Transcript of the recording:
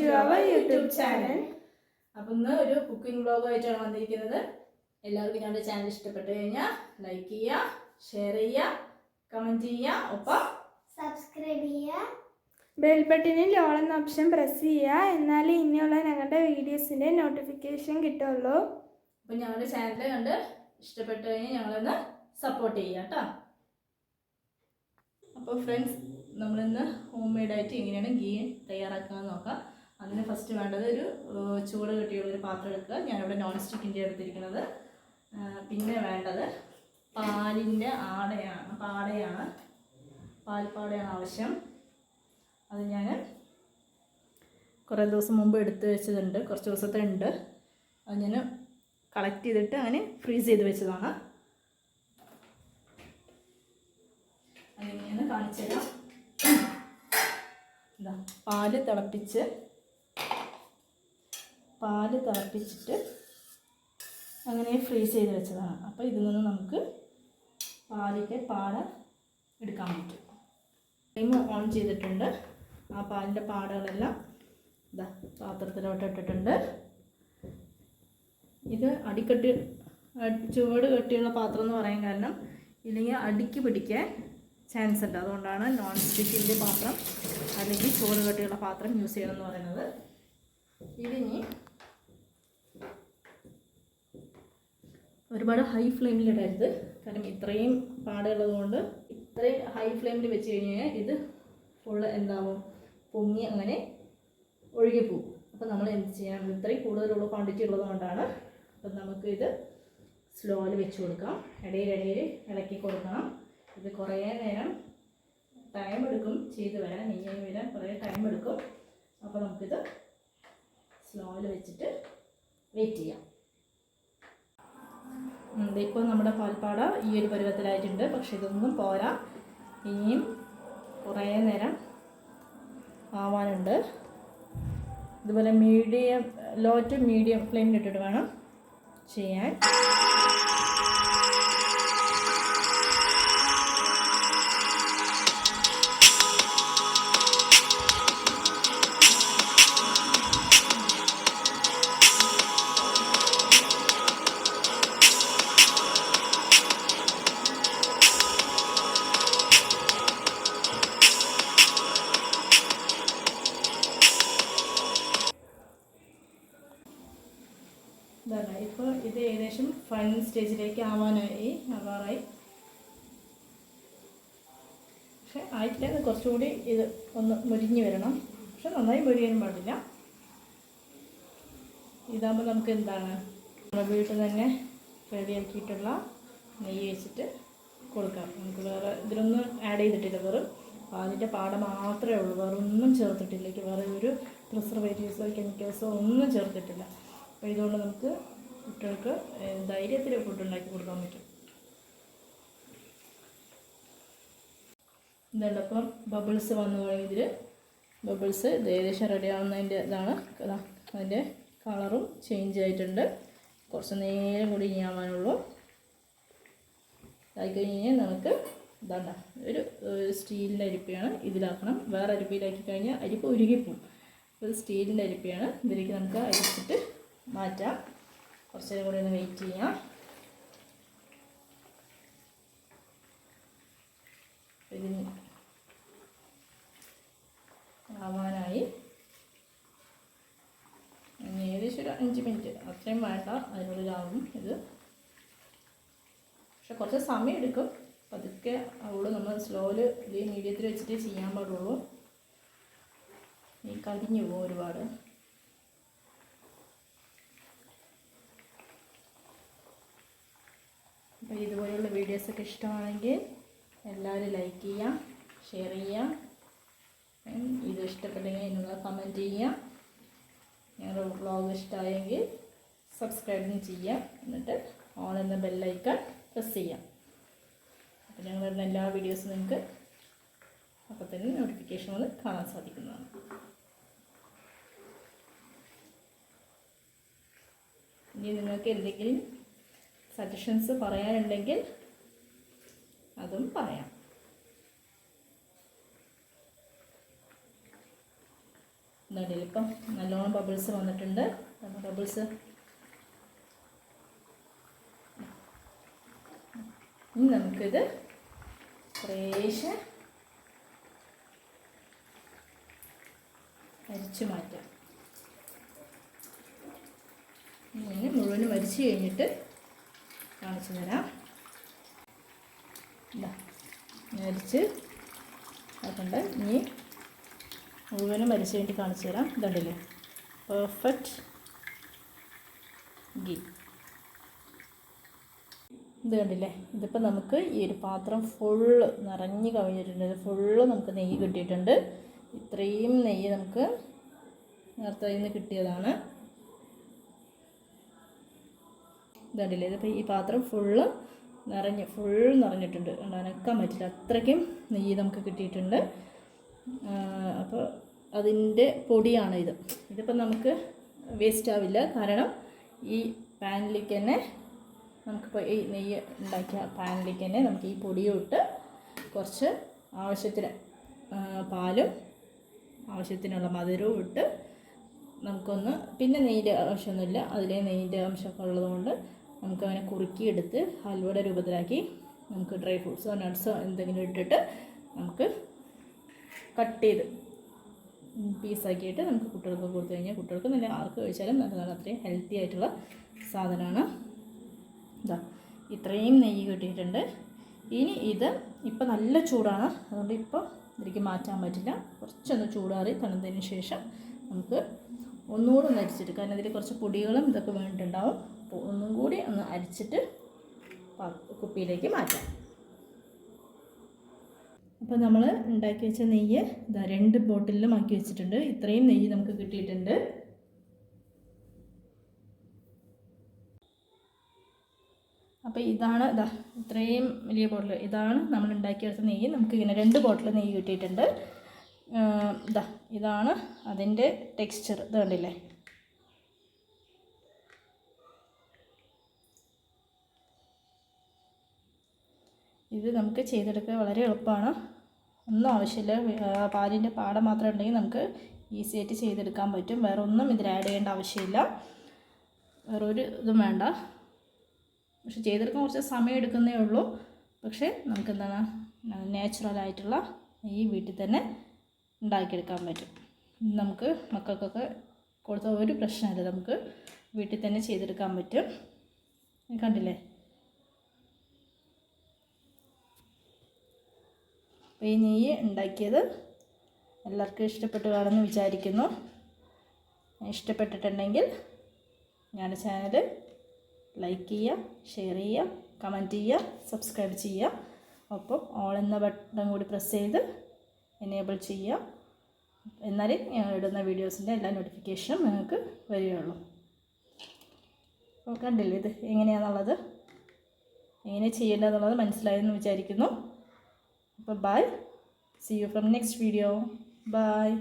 our YouTube channel. അപ്പം ഇന്ന് ഒരു കുക്കിംഗ് വ്ളോഗായിട്ടാണ് വന്നിരിക്കുന്നത്. എല്ലാവർക്കും ഞങ്ങളുടെ ചാനൽ ഇഷ്ടപ്പെട്ടു കഴിഞ്ഞാൽ ലൈക്ക് ചെയ്യുക ഷെയർ ചെയ്യുക കമന്റ് ചെയ്യുക. ഒപ്പം സബ്സ്ക്രൈബ് ചെയ്യുക. ബെൽ ബട്ടണിൽ ഓൾ എന്ന ഓപ്ഷൻ പ്രസ് ചെയ്യുക. എന്നാലേ ഇനിയുള്ള ഞങ്ങളുടെ വീഡിയോസിന്റെ നോട്ടിഫിക്കേഷൻ കിട്ടുള്ളൂ. അപ്പം ഞങ്ങളുടെ ചാനൽ കണ്ട് ഇഷ്ടപ്പെട്ടു കഴിഞ്ഞാൽ ഞങ്ങളൊന്ന് സപ്പോർട്ട് ചെയ്യുക കേട്ടോ. അപ്പോൾ ഫ്രണ്ട്സ് നമ്മളിന്ന് ഹോം മെയ്ഡായിട്ട് എങ്ങനെയാണ് ഗീ തയ്യാറാക്കുക നോക്കാം. അതിന് ഫസ്റ്റ് വേണ്ടത് ഒരു ചൂട് കെട്ടിയുള്ള ഒരു പാത്രം എടുക്കുക. ഞാനിവിടെ നോൺ സ്റ്റിക്കിന്റെ എടുത്തിരിക്കുന്നത് പിന്നെ വേണ്ടത് പാലിന്റെ ആടയാണ് പാടയാണ് പാൽപ്പാടയാണ് ആവശ്യം. അത് ഞാൻ കുറേ ദിവസം മുമ്പ് എടുത്തു വെച്ചതുണ്ട്. കുറച്ച് ദിവസത്തെ ഉണ്ട്. അത് ഞാൻ കളക്ട് ചെയ്തിട്ട് അങ്ങനെ ഫ്രീസ് ചെയ്ത് വെച്ചതാണ്. അതെങ്ങനെയാണ് കാണിച്ചു തരാം പാൽ തിളപ്പിച്ച് പാൽ തിളപ്പിച്ചിട്ട് അങ്ങനെ ഫ്രീസ് ചെയ്ത് വെച്ചതാണ്. അപ്പോൾ ഇതിൽ നിന്ന് നമുക്ക് പാലിന്റെ പാട എടുക്കാൻ പറ്റും. ടൈം ഓൺ ചെയ്തിട്ടുണ്ട്. ആ പാലിന്റെ പാടകളെല്ലാം ഇതാ പാത്രത്തിലോട്ട് ഇട്ടിട്ടുണ്ട്. ഇത് അടിക്കട്ടി ചുവട് കെട്ടിയുള്ള പാത്രം എന്ന് പറയാൻ കാരണം ഇല്ലെങ്കിൽ അടിക്ക് പിടിക്കാൻ ചാൻസ് ഉണ്ട്. അതുകൊണ്ടാണ് നോൺ സ്റ്റിക്കിന്റെ പാത്രം അല്ലെങ്കിൽ ചുവട് കെട്ടിയുള്ള പാത്രം യൂസ് ചെയ്യണം എന്ന് പറയുന്നത്. ഇതിനി ഒരുപാട് ഹൈ ഫ്ലെയിമിൽ ഇടരുത്. കാരണം ഇത്രയും പാടുള്ളത് കൊണ്ട് ഇത്രയും ഹൈ ഫ്ലെയിമിൽ വെച്ച് കഴിഞ്ഞാൽ ഇത് ഫുള്ള് എന്താവും? പൊങ്ങി അങ്ങനെ ഒഴുകി പോകും. അപ്പോൾ നമ്മൾ എന്ത് ചെയ്യണം? ഇത്രയും കൂടുതലുള്ള ക്വാണ്ടിറ്റി ഉള്ളതുകൊണ്ടാണ് അപ്പം നമുക്ക് ഇത് സ്ലോയിൽ വെച്ച് കൊടുക്കാം. ഇടയിലിടയിൽ ഇളക്കി കൊടുക്കണം. ഇത് കുറേ നേരം ടൈം എടുക്കും ചെയ്ത് വരാൻ. നെയ്യായി വരാൻ കുറേ ടൈം എടുക്കും. അപ്പോൾ നമുക്കിത് സ്ലോയിൽ വെച്ചിട്ട് വെയിറ്റ് ചെയ്യാം. ഇപ്പോൾ നമ്മുടെ പാൽപ്പാട ഈ ഒരു പരുവത്തിലായിട്ടുണ്ട്. പക്ഷെ ഇതൊന്നും പോരാ. ഇനിയും കുറേ നേരം ആവാനുണ്ട്. ഇതുപോലെ മീഡിയം ലോ ടു മീഡിയം ഫ്ലെയിമിൽ ഇട്ടിട്ട് വേണം ചെയ്യാൻ. ഇതാണ്. ഇപ്പോൾ ഇത് ഏകദേശം ഫൈനൽ സ്റ്റേജിലേക്ക് ആവാനായി ആവാറായി. പക്ഷെ ആയിട്ടില്ല കുറച്ചുകൂടി ഇത് ഒന്ന് മുരിഞ്ഞ് വരണം. പക്ഷെ നന്നായി മുരിയാൻ പാടില്ല. ഇതാകുമ്പോൾ നമുക്ക് എന്താണ്? നമ്മുടെ വീട്ടിൽ തന്നെ റെഡിയാക്കിയിട്ടുള്ള നെയ്യ് വെച്ചിട്ട് കൊടുക്കാം. നമുക്ക് വേറെ ഇതിലൊന്നും ആഡ് ചെയ്തിട്ടില്ല. വെറും അതിന്റെ പാട മാത്രമേ ഉള്ളൂ. വേറെ ഒന്നും ചേർത്തിട്ടില്ല വേറെ ഒരു പ്രിസർവേറ്റീവ്സോ കെമിക്കൽസോ ഒന്നും ചേർത്തിട്ടില്ല. അപ്പോൾ ഇതുകൊണ്ട് നമുക്ക് കുട്ടികൾക്ക് ധൈര്യത്തിൽ ഫുഡ് ഉണ്ടാക്കി കൊടുക്കാൻ പറ്റും. ഇതുണ്ട് അപ്പം ബബിൾസ് വന്നു തുടങ്ങി ഇതിൽ ബബിൾസ് ഏകദേശം റെഡി ആവുന്നതിന്റെ ഇതാണ്. ഇതാ അതിന്റെ കളറും ചേഞ്ച് ആയിട്ടുണ്ട്. കുറച്ച് നേരം കൂടി ഇനി ആവാനുള്ളൂ. കഴിഞ്ഞ് കഴിഞ്ഞാൽ നമുക്ക് ഇതാണ്ട ഒരു സ്റ്റീലിന്റെ അരിപ്പയാണ് ഇതിലാക്കണം. വേറെ അരിപ്പയിലാക്കി കഴിഞ്ഞാൽ അരിപ്പ് ഉരുകിപ്പോവും. അപ്പോൾ സ്റ്റീലിന്റെ അരിപ്പയാണ്. ഇതിലേക്ക് നമുക്ക് അരിച്ചിട്ട് മാറ്റാം. കുറച്ച് നേരം കൂടി ഒന്ന് വെയിറ്റ് ചെയ്യാം. ഇതിന് ആവാനായി. ഏകദേശം ഒരു അഞ്ച് മിനിറ്റ് അത്രയും വേണ്ട. അതിനുള്ളിലാവും ഇത്. പക്ഷെ കുറച്ച് സമയം എടുക്കും. പതുക്കെ അവിടെ നമ്മൾ സ്ലോയിൽ മീഡിയത്തിൽ വെച്ചിട്ടേ ചെയ്യാൻ പാടുള്ളൂ. ഈ കരിഞ്ഞു പോകും ഒരുപാട്. അപ്പോൾ ഇതുപോലെയുള്ള വീഡിയോസൊക്കെ ഇഷ്ടമാണെങ്കിൽ എല്ലാവരും ലൈക്ക് ചെയ്യാം ഷെയർ ചെയ്യാം ഇത് ഇഷ്ടപ്പെട്ടെങ്കിൽ നിങ്ങൾ കമന്റ് ചെയ്യാം ഞങ്ങളുടെ വ്ളോഗ് ഇഷ്ടമായെങ്കിൽ സബ്സ്ക്രൈബും ചെയ്യാം എന്നിട്ട് ഓൺ എന്ന ബെല്ലൈക്കൺ പ്രസ് ചെയ്യാം അപ്പോൾ ഞങ്ങളുടെ എല്ലാ വീഡിയോസും നിങ്ങൾക്ക് അപ്പോൾ തന്നെ നോട്ടിഫിക്കേഷൻ വന്ന് കാണാൻ സാധിക്കുന്നതാണ്. ഇനി നിങ്ങൾക്ക് എന്തെങ്കിലും സജഷൻസ് പറയാനുണ്ടെങ്കിൽ അതും പറയാം. ഇപ്പം നല്ലോണം ബബിൾസ് വന്നിട്ടുണ്ട്. ബബിൾസ് നമുക്കിത് കുറേശ്ശെ അരിച്ചു മാറ്റാം. ഇങ്ങനെ മുഴുവനും അരിച്ചു കഴിഞ്ഞിട്ട് കാണിച്ചു തരാം. ഇതാ അതുകൊണ്ട് വരിച്ച് ആക്കണ്ട ഇനി മുഴുവനും മരിച്ചു വേണ്ടി കാണിച്ചു തരാം. ഇതുണ്ടല്ലേ പെർഫെക്റ്റ് ഗീ ഇത് കണ്ടില്ലേ? ഇതിപ്പോൾ നമുക്ക് ഈ ഒരു പാത്രം ഫുള്ള് നിറഞ്ഞ് കവിഞ്ഞിട്ടുണ്ട്. ഫുള്ള് നമുക്ക് നെയ്യ് കിട്ടിയിട്ടുണ്ട്. ഇത്രയും നെയ്യ് നമുക്ക് നേരത്തെ നിന്ന് കിട്ടിയതാണ്. ഇതുണ്ടല്ലേ? ഇതിപ്പോൾ ഈ പാത്രം ഫുള്ള് നിറഞ്ഞ് ഫുൾ നിറഞ്ഞിട്ടുണ്ട്. അനക്കാൻ പറ്റില്ല. അത്രയ്ക്കും നെയ്യ് നമുക്ക് കിട്ടിയിട്ടുണ്ട്. അപ്പോൾ അതിന്റെ പൊടിയാണ് ഇത്. ഇതിപ്പോൾ നമുക്ക് വേസ്റ്റ് ആവില്ല. കാരണം ഈ പാനിലേക്ക് തന്നെ നമുക്കിപ്പോൾ ഈ നെയ്യ് ഉണ്ടാക്കിയ പാനിലേക്ക് തന്നെ നമുക്ക് ഈ പൊടിയും ഇട്ട് കുറച്ച് ആവശ്യത്തിന് പാലും ആവശ്യത്തിനുള്ള മധുരവും ഇട്ട് നമുക്കൊന്ന് പിന്നെ നെയ്യിന്റെ ആവശ്യമൊന്നുമില്ല. അതിലെ നെയ്യിന്റെ അംശമൊക്കെ ഉള്ളതുകൊണ്ട് നമുക്കങ്ങനെ കുറുക്കിയെടുത്ത് ഹൽവയുടെ രൂപത്തിലാക്കി നമുക്ക് ഡ്രൈ ഫ്രൂട്ട്സോ നട്ട്സോ എന്തെങ്കിലും ഇട്ടിട്ട് നമുക്ക് കട്ട് ചെയ്ത് പീസാക്കിയിട്ട് നമുക്ക് കുട്ടികൾക്ക് കൊടുത്തു കഴിഞ്ഞാൽ കുട്ടികൾക്ക് നല്ല ആർക്ക് കഴിച്ചാലും നല്ലതാണ് അത്രയും ഹെൽത്തി ആയിട്ടുള്ള സാധനമാണ്. ഇതാ ഇത്രയും നെയ്യ് കിട്ടിയിട്ടുണ്ട്. ഇനി ഇത് ഇപ്പം നല്ല ചൂടാണ്. അതുകൊണ്ട് ഇപ്പോൾ ഇതിലേക്ക് മാറ്റാൻ പറ്റില്ല. കുറച്ചൊന്ന് ചൂടാറി തണുത്തതിന് ശേഷം നമുക്ക് ഒന്നുകൂടെ ഒന്ന് അരിച്ചിട്ട് കാരണം ഇതിൽ കുറച്ച് പൊടികളും ഇതൊക്കെ വീണിട്ടുണ്ടാവും അപ്പോൾ ഒന്നും കൂടി ഒന്ന് അരിച്ചിട്ട് കുപ്പിയിലേക്ക് മാറ്റാം. അപ്പോൾ നമ്മൾ ഉണ്ടാക്കി വെച്ച നെയ്യ് ഇതാ രണ്ട് ബോട്ടിലും ആക്കി വെച്ചിട്ടുണ്ട്. ഇത്രയും നെയ്യ് നമുക്ക് കിട്ടിയിട്ടുണ്ട്. അപ്പോൾ ഇതാണ് ഇതാ ഇത്രയും വലിയ ബോട്ടിൽ ഇതാണ് നമ്മൾ ഉണ്ടാക്കിയെടുത്ത നെയ്യ്. നമുക്ക് ഇങ്ങനെ രണ്ട് ബോട്ടിൽ നെയ്യ് കിട്ടിയിട്ടുണ്ട്. ഇതാ ഇതാണ് അതിന്റെ ടെക്സ്ചർ. ഇത് കണ്ടില്ലേ? ഇത് നമുക്ക് ചെയ്തെടുക്കാൻ വളരെ എളുപ്പമാണ്. ഒന്നും ആവശ്യമില്ല. പാലിന്റെ പാട മാത്രം ഉണ്ടെങ്കിൽ നമുക്ക് ഈസി ആയിട്ട് ചെയ്തെടുക്കാൻ പറ്റും. വേറെ ഒന്നും ഇതിൽ ആഡ് ചെയ്യേണ്ട ആവശ്യമില്ല. വേറെ ഒരു ഇതും വേണ്ട. പക്ഷെ ചെയ്തെടുക്കാൻ കുറച്ച് സമയം എടുക്കുന്നേ ഉള്ളൂ. പക്ഷേ നമുക്ക് എന്താണ് നാച്ചുറൽ ആയിട്ടുള്ള ഈ വീട്ടിൽ തന്നെ ഉണ്ടാക്കിയെടുക്കാൻ പറ്റും. നമുക്ക് മക്കൾക്കൊക്കെ കൊടുത്ത ഒരു പ്രശ്നമില്ല. നമുക്ക് വീട്ടിൽ തന്നെ ചെയ്തെടുക്കാൻ പറ്റും. കണ്ടില്ലേ? ഈ നെയ്യ് ഉണ്ടാക്കിയത് എല്ലാവർക്കും ഇഷ്ടപ്പെട്ടു കാണുമെന്ന് വിചാരിക്കുന്നു. ഇഷ്ടപ്പെട്ടിട്ടുണ്ടെങ്കിൽ ഞങ്ങളുടെ ചാനൽ ലൈക്ക് ചെയ്യുക ഷെയർ ചെയ്യുക കമന്റ് ചെയ്യുക സബ്സ്ക്രൈബ് ചെയ്യുക. ഒപ്പം ഓൾ എന്ന ബട്ടൺ കൂടി പ്രസ് ചെയ്ത് എനേബിൾ ചെയ്യുക. എന്നാലേ ഞങ്ങൾ ഇടുന്ന വീഡിയോസിന്റെ എല്ലാ നോട്ടിഫിക്കേഷനും നിങ്ങൾക്ക് വരികയുള്ളൂ. അപ്പോൾ കണ്ടില്ലേ ഇത്? എങ്ങനെയാണെന്നുള്ളത് എങ്ങനെ ചെയ്യേണ്ടതെന്നുള്ളത് മനസ്സിലായെന്ന് വിചാരിക്കുന്നു. Bye-bye. See you from next video. Bye.